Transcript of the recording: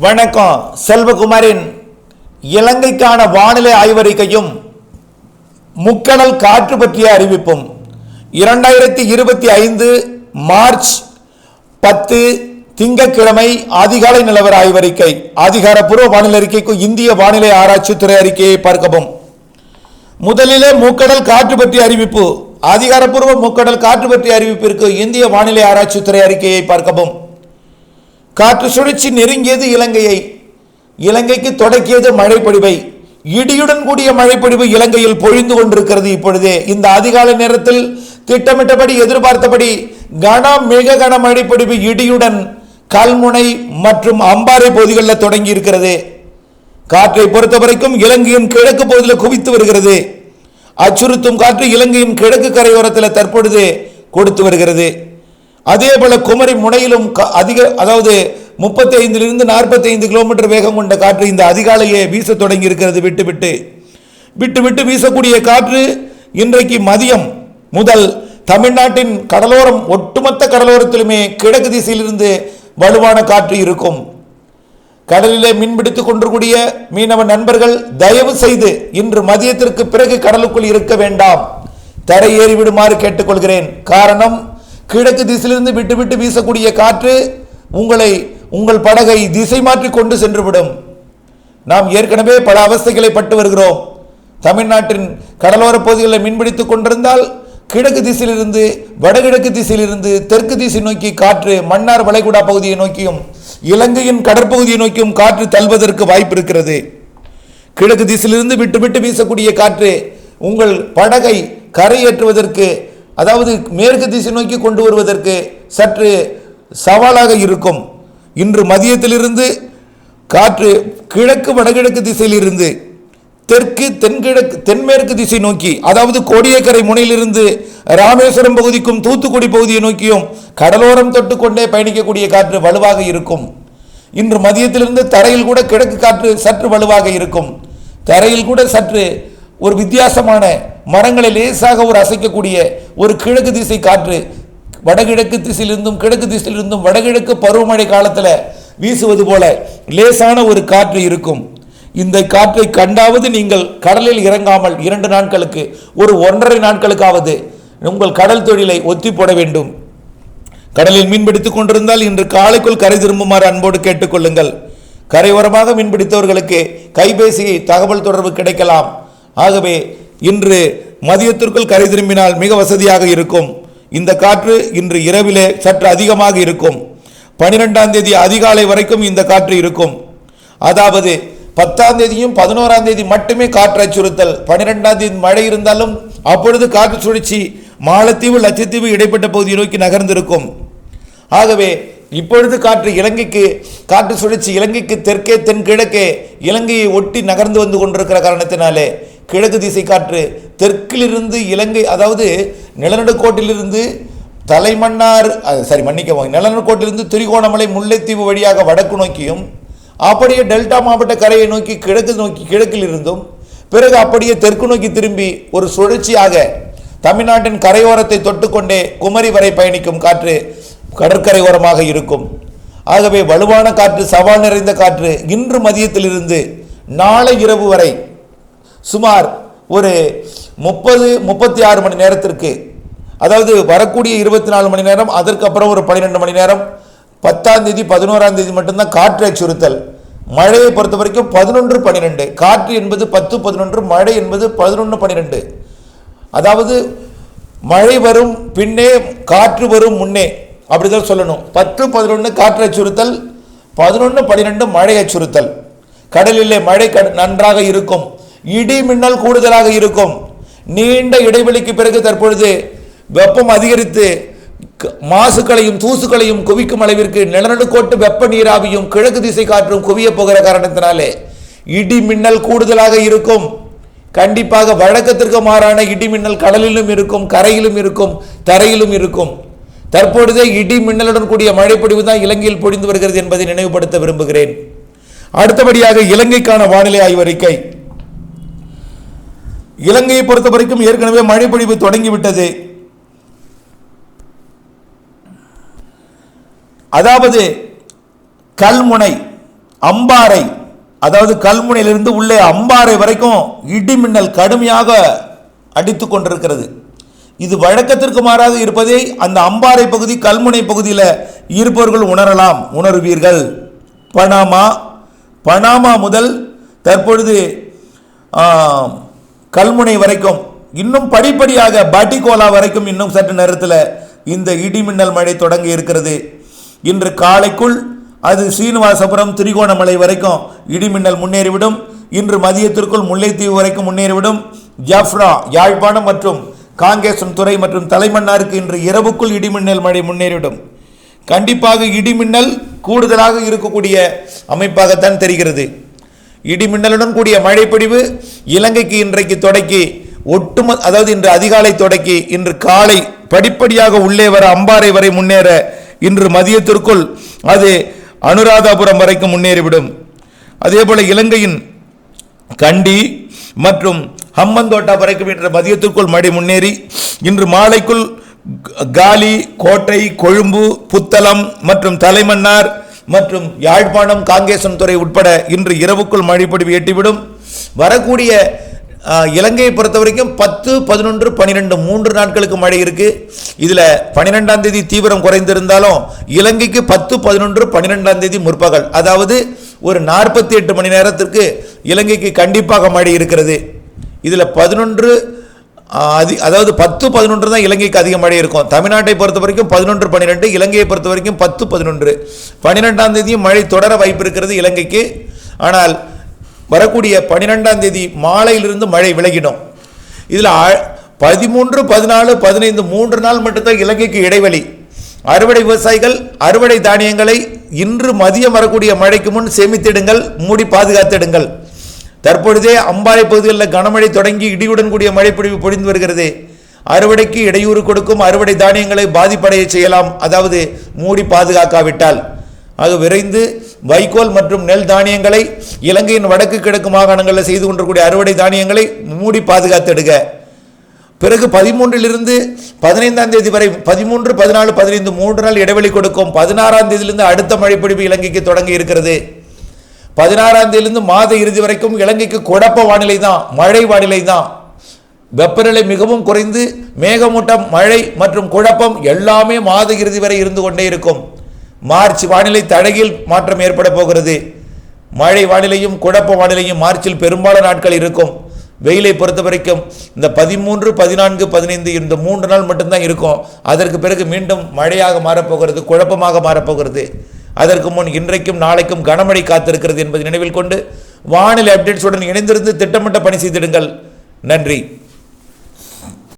வணக்கம். செல்வகுமாரின் இலங்கைக்கான வானிலை ஆய்வறிக்கையும் முக்கடல் காற்று பற்றிய அறிவிப்பும். இரண்டாயிரத்தி இருபத்தி ஐந்து மார்ச் பத்து திங்கட்கிழமை அதிகாலை நிலவர ஆய்வறிக்கை. அதிகாரப்பூர்வ வானிலை அறிக்கைக்கு இந்திய வானிலை ஆராய்ச்சித்துறை அறிக்கையை பார்க்கவும். முதலிலே முக்கடல் காற்று பற்றிய அறிவிப்பு. அதிகாரப்பூர்வ முக்கடல் காற்று பற்றிய அறிவிப்பிற்கு இந்திய வானிலை ஆராய்ச்சித்துறை அறிக்கையை பார்க்கவும். காற்று சுழற்சி நெருங்கியது இலங்கையை. இலங்கைக்கு தொடக்கியது மழைப்பொழிவை. இடியுடன் கூடிய மழைப்பொழிவு இலங்கையில் பொழிந்து கொண்டிருக்கிறது இப்பொழுதே. இந்த அதிகாலை நேரத்தில் திட்டமிட்டபடி எதிர்பார்த்தபடி கன மிக கன மழைப்பொழிவு இடியுடன் கல்முனை மற்றும் அம்பாறை பகுதிகளில் தொடங்கி இருக்கிறது காற்றை பொறுத்த வரைக்கும் இலங்கையின் கிழக்கு பகுதியில் குவித்து வருகிறது. அச்சுறுத்தும் காற்று இலங்கையின் கிழக்கு கரையோரத்தில் தற்பொழுது கொடுத்து வருகிறது. அதே போல குமரி முனையிலும் க- அதிக அதாவது முப்பத்தி ஐந்திலிருந்து நாற்பத்தி ஐந்து கிலோமீட்டர் வேகம் கொண்ட காற்று இந்த அதிகாலையே வீச தொடங்கி இருக்கிறது விட்டு விட்டு. விட்டு விட்டு வீசக்கூடிய காற்று இன்றைக்கு மதியம் முதல் தமிழ்நாட்டின் கடலோரம் ஒட்டுமொத்த கடலோரத்திலுமே கிழக்கு திசையிலிருந்து வலுவான காற்று இருக்கும். கடலிலே மீன்பிடித்துக் கொண்டிருக்கூடிய மீனவ நண்பர்கள் தயவு செய்து இன்று மதியத்திற்கு பிறகு கடலுக்குள் இருக்க வேண்டாம். தரை ஏறிவிடுமாறு கேட்டுக்கொள்கிறேன். காரணம் கிழக்கு திசையிலிருந்து விட்டு விட்டு வீசக்கூடிய காற்று உங்களை உங்கள் படகை திசை மாற்றி கொண்டு சென்றுவிடும். நாம் ஏற்கனவே பல அவஸ்தைகளை பட்டு வருகிறோம். தமிழ்நாட்டின் கடலோர பகுதிகளில் மீன்பிடித்துக் கொண்டிருந்தால் கிழக்கு திசையிலிருந்து வடகிழக்கு திசையிலிருந்து தெற்கு திசை நோக்கி காற்று மன்னார் வளைகுடா பகுதியை நோக்கியும் இலங்கையின் கடற்பகுதியை நோக்கியும் காற்று தள்ளுவதற்கு வாய்ப்பு இருக்கிறது. கிழக்கு திசையிலிருந்து விட்டு விட்டு வீசக்கூடிய காற்று உங்கள் படகை கரையேற்றுவதற்கு அதாவது மேற்கு திசை நோக்கி கொண்டு வருவதற்கு சற்று சவாலாக இருக்கும். இன்று மதியத்திலிருந்து காற்று கிழக்கு வடகிழக்கு திசையிலிருந்து தெற்கு தென்கிழக்கு தென்மேற்கு திசை நோக்கி அதாவது கோடியக்கரை முனையிலிருந்து ராமேஸ்வரம் பகுதிக்கும் தூத்துக்குடி பகுதியை நோக்கியும் கடலோரம் தொட்டுக்கொண்டே பயணிக்கக்கூடிய காற்று வலுவாக இருக்கும். இன்று மதியத்திலிருந்து தரையில் கூட கிழக்கு காற்று சற்று வலுவாக இருக்கும். தரையில் கூட சற்று ஒரு வித்தியாசமான மரங்களை லேசாக ஒரு அசைக்கக்கூடிய ஒரு கிழக்கு திசை காற்று வடகிழக்கு திசையிலிருந்தும் கிழக்கு திசையிலிருந்தும் வடகிழக்கு பருவமழை காலத்தில் வீசுவது போல லேசான ஒரு காற்று இருக்கும். இந்த காற்றை கண்டாவது நீங்கள் கடலில் இறங்காமல் இரண்டு நாட்களுக்கு ஒரு ஒன்றரை நாட்களுக்காவது உங்கள் கடல் தொழிலை ஒத்தி போட வேண்டும். கடலில் மீன்பிடித்துக் கொண்டிருந்தால் இன்று காலைக்குள் கரை திரும்புமாறு அன்போடு கேட்டுக்கொள்ளுங்கள் கரையோரமாக மீன்பிடித்தவர்களுக்கு கைபேசி தகவல் தொடர்பு கிடைக்கலாம். ஆகவே இன்று மதியத்திற்குள் கரை திரும்பினால் மிக வசதியாக இருக்கும். இந்த காற்று இன்று இரவிலே சற்று அதிகமாக இருக்கும். பனிரெண்டாம் தேதி அதிகாலை வரைக்கும் இந்த காற்று இருக்கும். அதாவது பத்தாம் தேதியும் பதினோராம் தேதி மட்டுமே காற்று அச்சுறுத்தல் பனிரெண்டாம் தேதி மழை இருந்தாலும் அப்பொழுது காற்று சுழற்சி மாலத்தீவு லட்சத்தீவு இடைப்பட்ட பகுதியை நோக்கி நகர்ந்திருக்கும். ஆகவே இப்பொழுது காற்று இலங்கைக்கு காற்று சுழற்சி இலங்கைக்கு தெற்கே தென்கிழக்கே இலங்கையை ஒட்டி நகர்ந்து வந்து கொண்டிருக்கிற காரணத்தினாலே கிழக்கு திசை காற்று தெற்கிலிருந்து இலங்கை அதாவது நிலநடுக்கோட்டிலிருந்து தலைமன்னார் அஹ், சரி மன்னிக்கவும் நிலநடுக்கோட்டிலிருந்து திரிகோணமலை முல்லைத்தீவு வழியாக வடக்கு நோக்கியும் அப்படியே டெல்டா மாவட்ட கரையை நோக்கி கிழக்கு நோக்கி கிழக்கில் இருந்தும் பிறகு அப்படியே தெற்கு நோக்கி திரும்பி ஒரு சுழற்சியாக தமிழ்நாட்டின் கரையோரத்தை தொட்டுக்கொண்டே குமரி வரை பயணிக்கும் காற்று கடற்கரையோரமாக இருக்கும். ஆகவே வலுவான காற்று சவால் நிறைந்த காற்று இன்று மதியத்திலிருந்து நாளை இரவு வரை சுமார் ஒரு முப்பது முப்பத்தி ஆறு மணி நேரத்திற்கு. அதாவது வரக்கூடிய இருபத்தி நாலு மணி நேரம் அதற்கப்புறம் ஒரு பன்னிரெண்டு மணி நேரம். பத்தாம் தேதி பதினோராம் தேதி மட்டும்தான் காற்று அச்சுறுத்தல் மழையை பொறுத்த வரைக்கும் பதினொன்று பன்னிரெண்டு காற்று என்பது பத்து பதினொன்று. மழை என்பது பதினொன்று பன்னிரெண்டு அதாவது மழை வரும் பின்னே காற்று வரும் முன்னே. அப்படிதான் சொல்லணும். பத்து பதினொன்று காற்று அச்சுறுத்தல் பதினொன்று பன்னிரெண்டு மழை அச்சுறுத்தல் கடலிலே மழை நன்றாக இருக்கும். இடி மின்னல் கூடுதலாக இருக்கும். நீண்ட இடைவெளிக்கு பிறகு தற்பொழுது வெப்பம் அதிகரித்து மாசுக்களையும் தூசுக்களையும் குவிக்கும் அளவிற்கு நிலநடுக்கோட்டு வெப்ப நீராவியும் கிழக்கு திசை காற்றும் குவிய போகிற காரணத்தினாலே இடி மின்னல் கூடுதலாக இருக்கும். கண்டிப்பாக வழக்கத்திற்கு மாறான இடி மின்னல் கடலிலும் இருக்கும் கரையிலும் இருக்கும் தரையிலும் இருக்கும். தற்பொழுதே இடி மின்னலுடன் கூடிய மழைப்பொழிவு தான் இலங்கையில் பொழிந்து வருகிறது என்பதை நினைவுபடுத்த விரும்புகிறேன். அடுத்தபடியாக இலங்கைக்கான வானிலை ஆய்வறிக்கை. இலங்கையை பொறுத்த வரைக்கும் ஏற்கனவே மழைப்பொழிவு தொடங்கிவிட்டது. அதாவது கல்முனை அம்பாறை அதாவது கல்முனையிலிருந்து உள்ளே அம்பாறை வரைக்கும் இடி மின்னல் கடுமையாக அடித்து கொண்டிருக்கிறது. இது வழக்கத்திற்கு மாறாக இருப்பதை அந்த அம்பாறை பகுதி கல்முனை பகுதியில் இருப்பவர்கள் உணரலாம். உணர்வீர்கள். பனாமா பனாமா முதல் தற்பொழுது கல்முனை வரைக்கும் இன்னும் படிப்படியாக பாட்டிகோலா வரைக்கும் இன்னும் சற்று நேரத்தில் இந்த இடிமின்னல் மழை தொடங்கி இருக்கிறது. இன்று காலைக்குள் அது ஸ்ரீனிவாசபுரம் திரிகோணமலை வரைக்கும் இடிமின்னல் முன்னேறிவிடும். இன்று மதியத்திற்குள் முல்லைத்தீவு வரைக்கும் முன்னேறிவிடும். ஜஃப்ரா யாழ்ப்பாணம் மற்றும் காங்கேசன் துறை மற்றும் தலைமன்னாருக்கு இன்று இரவுக்குள் இடிமின்னல் மழை முன்னேறிவிடும். கண்டிப்பாக இடிமின்னல் கூடுதலாக இருக்கக்கூடிய அமைப்பாகத்தான் தெரிகிறது. இடிமின்னலுடன் கூடிய மழைப்பொழிவு இலங்கைக்கு இன்றைக்கு தொடக்கி ஒட்டுமொ அதாவது இன்று அதிகாலை தொடக்கி இன்று காலை படிப்படியாக உள்ளே வர அம்பாறை வரை முன்னேற இன்று மதியத்திற்குள் அது அனுராதாபுரம் வரைக்கும் முன்னேறிவிடும். அதேபோல இலங்கையின் கண்டி மற்றும் ஹம்மந்தோட்டா வரைக்கும் இன்று மதியத்திற்குள் மழை முன்னேறி இன்று மாலைக்குள் காலி கோட்டை கொழும்பு புத்தளம் மற்றும் தலைமன்னார் மற்றும் யாழ்ப்பாணம் காங்கேசன் துறை உட்பட இன்று இரவுக்குள் மழைப்பொழிவு எட்டிவிடும். வரக்கூடிய இலங்கையை பொறுத்த வரைக்கும் பத்து பதினொன்று பன்னிரெண்டு மூன்று நாட்களுக்கு மழை இருக்கு. இதுல பன்னிரெண்டாம் தேதி தீவிரம் குறைந்திருந்தாலும் இலங்கைக்கு பத்து பதினொன்று பன்னிரெண்டாம் தேதி முற்பகல் அதாவது ஒரு நாற்பத்தி எட்டு மணி நேரத்திற்கு இலங்கைக்கு கண்டிப்பாக மழை இருக்கிறது. இதுல பதினொன்று அது அதாவது பத்து பதினொன்று தான் இலங்கைக்கு அதிக மழை இருக்கும். தமிழ்நாட்டை பொறுத்த வரைக்கும் பதினொன்று பன்னிரெண்டு இலங்கையை பொறுத்த வரைக்கும் பத்து பதினொன்று. பன்னிரெண்டாம் தேதியும் மழை தொடர வாய்ப்பு இருக்கிறது இலங்கைக்கு. ஆனால் வரக்கூடிய பன்னிரெண்டாம் தேதி மாலையிலிருந்து மழை விலகிடும். இதில் பதிமூன்று பதினாலு பதினைந்து மூன்று நாள் மட்டும்தான் இலங்கைக்கு இடைவெளி. அறுவடை விவசாயிகள் அறுவடை தானியங்களை இன்று மதியம் வரக்கூடிய மழைக்கு முன் சேமித்திடுங்கள் மூடி பாதுகாத்திடுங்கள். தற்பொழுதே அம்பாறை பகுதிகளில் கனமழை தொடங்கி இடியுடன் கூடிய மழைப்பொழிவு பொழிந்து வருகிறது. அறுவடைக்கு இடையூறு கொடுக்கும் அறுவடை தானியங்களை பாதிப்படைய செய்யலாம். அதாவது மூடி பாதுகாக்காவிட்டால். ஆக விரைந்து வைக்கோல் மற்றும் நெல் தானியங்களை இலங்கையின் வடக்கு கிழக்கு மாகாணங்களில் செய்து கொண்டிருக்கூடிய அறுவடை தானியங்களை மூடி பாதுகாத்திடுக. பிறகு பதிமூன்றிலிருந்து பதினைந்தாம் தேதி வரை பதிமூன்று பதினாலு பதினைந்து மூன்று நாள் இடைவெளி கொடுக்கும். பதினாறாம் தேதியிலிருந்து அடுத்த மழைப்பிடிப்பு இலங்கைக்கு தொடங்கி இருக்கிறது. பதினாறாம் தேதியிலிருந்து மாத இறுதி வரைக்கும் இலங்கைக்கு குழப்ப வானிலை தான் மழை வானிலை தான். வெப்பநிலை மிகவும் குறைந்து மேகமூட்டம் மழை மற்றும் குழப்பம் எல்லாமே மாத இறுதி வரை இருந்து கொண்டே இருக்கும். மார்ச் வானிலை தடகில் மாற்றம் ஏற்பட போகிறது. மழை வானிலையும் குழப்ப வானிலையும் மார்ச்சில் பெரும்பாலான நாட்கள் இருக்கும். வெயிலை பொறுத்த வரைக்கும் இந்த பதிமூன்று பதினான்கு பதினைந்து இந்த மூன்று நாள் மட்டும்தான் இருக்கும். அதற்கு பிறகு மீண்டும் மழையாக மாறப்போகிறது குழப்பமாக மாறப்போகிறது அதற்கு முன் இன்றைக்கும் நாளைக்கும் கனமழை காத்திருக்கிறது என்பதை நினைவில் கொண்டு வானிலை அப்டேட்ஸுடன் இணைந்திருந்து திட்டமிட்ட பணி செய்திடுங்கள். நன்றி.